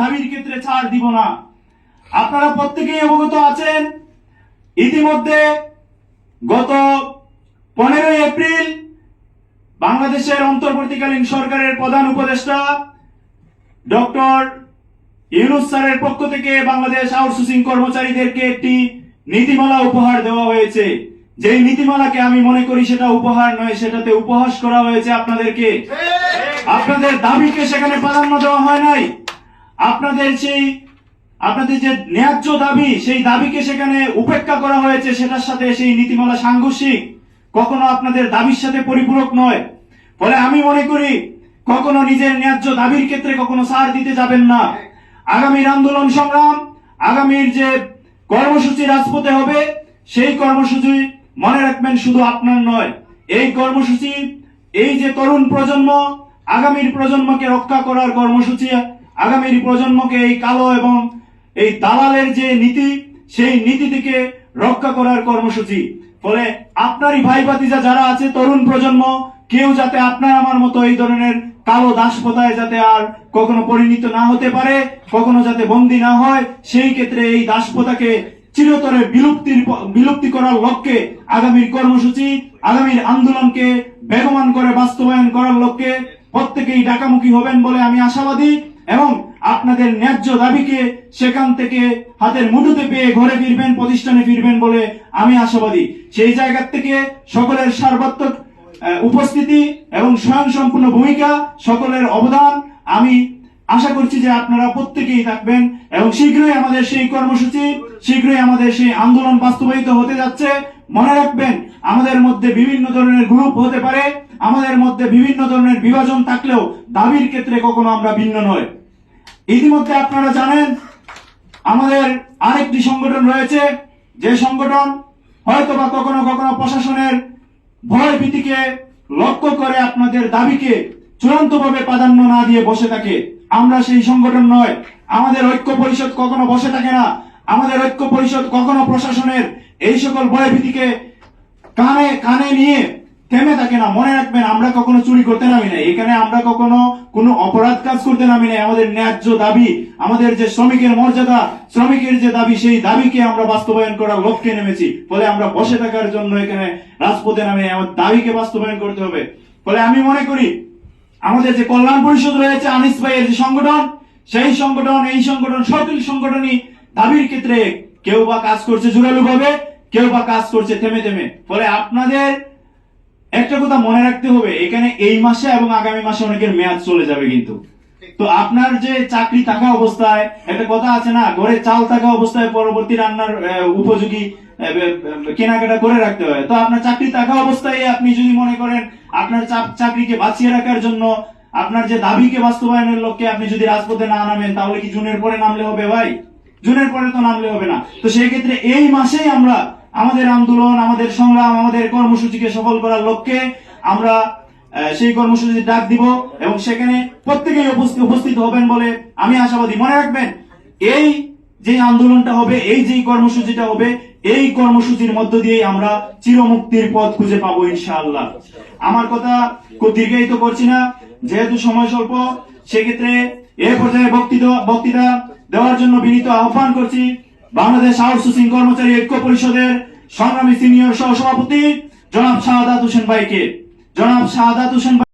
দাবির ক্ষেত্রে ছাড় দিব না। আপনারা প্রত্যেকেই অবগত আছেন, ইতিমধ্যে গত পনেরোই এপ্রিল বাংলাদেশের অন্তর্বর্তীকালীন সরকারের প্রধান উপদেষ্টা ডক্টর ইউনুস স্যারের পক্ষ থেকে বাংলাদেশ আউটসোর্সিং কর্মচারীদেরকে একটি নীতিমালা উপহার দেওয়া হয়েছে। যেই নীতিমালাকে আমি মনে করি সেটা উপহার নয়, সেটাতে উপহাস করা হয়েছে আপনাদেরকে। আপনাদের দাবিকে সেখানে প্রাধান্য দেওয়া হয় নাই। আপনাদের সেই আপনাদের যে ন্যায্য দাবি, সেই দাবিকে সেখানে উপেক্ষা করা হয়েছে, সেটার সাথে সেই নীতিমালা সাংঘর্ষিক, কখনো আপনাদের দাবির সাথে পরিপূরক নয়। ফলে আমি মনে করি, কখনো নিজের ন্যায্য দাবির ক্ষেত্রে কখনো সার দিতে যাবেন না। আগামীর আন্দোলন সংগ্রাম, আগামীর যে কর্মসূচি রাজপথে হবে, সেই কর্মসূচি মনে রাখবেন শুধু আপনার নয়। এই কর্মসূচি, এই যে তরুণ প্রজন্ম, আগামীর প্রজন্মকে রক্ষা করার কর্মসূচি আগামীর প্রজন্মকে এই কালো এবং এই দালালের যে নীতি, সেই নীতি থেকে রক্ষা করার কর্মসূচি। ফলে আপনারই ভাই ভাতিজা যারা আছে, তরুণ প্রজন্ম, কেউ যাতে আপনার আমার মতো এই ধরনের কালো দাসপতায় যাতে আর কখনো পরিণত না হতে পারে, কখনো যাতে বন্দী না হয়, সেই ক্ষেত্রে এই দাসপতাকে চিরতরে বিলুপ্তির বিলুপ্তি করার লক্ষ্যে আগামীর কর্মসূচি, আগামীর আন্দোলনকে বেগমান করে বাস্তবায়ন করার লক্ষ্যে প্রত্যেকেই ডাকামুখী হবেন বলে আমি আশাবাদী। এবং আপনাদের ন্যায্য দাবিকে সেখান থেকে হাতের মুঠোতে পেয়ে ঘরে ফিরবেন, প্রতিষ্ঠানে ফিরবেন বলে আমি আশাবাদী। সেই জায়গা থেকে সকলের সার্বাত্মক উপস্থিতি এবং স্বয়ংসম্পূর্ণ ভূমিকা, সকলের অবদান আমি আশা করছি যে আপনারা প্রত্যেকেই থাকবেন এবং শীঘ্রই আমাদের সেই কর্মসূচি, শীঘ্রই আমাদের সেই আন্দোলন বাস্তবায়িত হতে যাচ্ছে। মনে রাখবেন, আমাদের মধ্যে বিভিন্ন ধরনের গ্রুপ হতে পারে। আমাদের মধ্যে বিভিন্ন ধরনের বিভাজন থাকলেও দাবির ক্ষেত্রে কখনো আমরা ভিন্ন নয় ইতিমধ্যে আপনারা জানেন, আমাদের আরেকটি সংগঠন রয়েছে, যে সংগঠন হয়তো বা কখনো কখনো প্রশাসনের ভয় ভীতিকে লক্ষ্য করে আপনাদের দাবিকে চূড়ান্তভাবে প্রাধান্য না দিয়ে বসে থাকে। আমরা সেই সংগঠন নয়। আমাদের ঐক্য পরিষদ কখনো বসে থাকে না। আমাদের ঐক্য পরিষদ কখনো প্রশাসনের এই সকল ভয় ভীতিকে কানে কানে নিয়ে থেমে থাকে না, মনে রাখবেন, আমরা কখনো চুরি করতে নামি না এখানে আমরা কখনো কোনো অপরাধ কাজ করতে নামি না আমাদের ন্যায্য দাবি, আমাদের যে শ্রমিকের মর্যাদা, শ্রমিকের যে দাবি, সেই দাবিকে আমরা বাস্তবায়ন করার লক্ষ্যে নেমেছি। ফলে আমরা বসে থাকার জন্য এখানে রাজপথে নামে আমাদের দাবিকে বাস্তবায়ন করতে হবে। ফলে আমি মনে করি, আমাদের যে কল্যাণ পরিষদ রয়েছে, আনিস ভাইয়ের যে সংগঠন, সেই সংগঠন, এই সংগঠন, সকল সংগঠনই দাবির ক্ষেত্রে কেউ বা কাজ করছে জোরালো ভাবে কেউ বা কাজ করছে থেমে থেমে। ফলে আপনাদের একটা কথা মনে রাখতে হবে, এখানে এই মাসে এবং আগামী মাসে অনেকের মেয়াদ চলে যাবে কিন্তু। তো আপনার যে চাকরি থাকা অবস্থায়, একটা কথা আছে না, ঘরে চাল থাকা অবস্থায় পরবর্তী রান্নার উপযোগী কেনাকাটা করে রাখতে হয়। তো আপনার চাকরি থাকা অবস্থায় আপনি যদি মনে করেন, আপনার চাকরিকে বাঁচিয়ে রাখার জন্য আপনার যে দাবিকে বাস্তবায়নের লক্ষ্যে আপনি যদি রাজপথে না নামেন, তাহলে কি জুনের পরে নামলে হবে ভাই? জুনের পরে তো নামলে হবে না। তো সেই ক্ষেত্রে এই মাসেই আমরা আমাদের আন্দোলন, আমাদের সংগ্রাম, আমাদের কর্মসূচিকে সফল করার লক্ষ্যে আমরা সেই কর্মসূচি ডাক দিব এবং সেখানে প্রত্যেকেই উপস্থিত হবেন বলে আমি আশাবাদী। মনে রাখবেন, এই যে আন্দোলনটা হবে, এই যে কর্মসূচিটা হবে, এই কর্মসূচির মধ্য দিয়ে আমরা চিরমুক্তির পথ খুঁজে পাবো ইনশাআল্লাহ। আমার কথা দীর্ঘায়িত করছি না, যেহেতু সময় স্বল্প, সেক্ষেত্রে এ পর্যায়ে বক্তৃতা বক্তৃতা দেওয়ার জন্য বিনীত আহ্বান করছি। বাংলাদেশ আউটসোর্সিং কর্মচারী ঐক্য পরিষদের সংগ্রামী সিনিয়র সহ সভাপতি জনাব শাহাদাত হোসেন ভাইকে। জনাব শাহাদাত হোসেন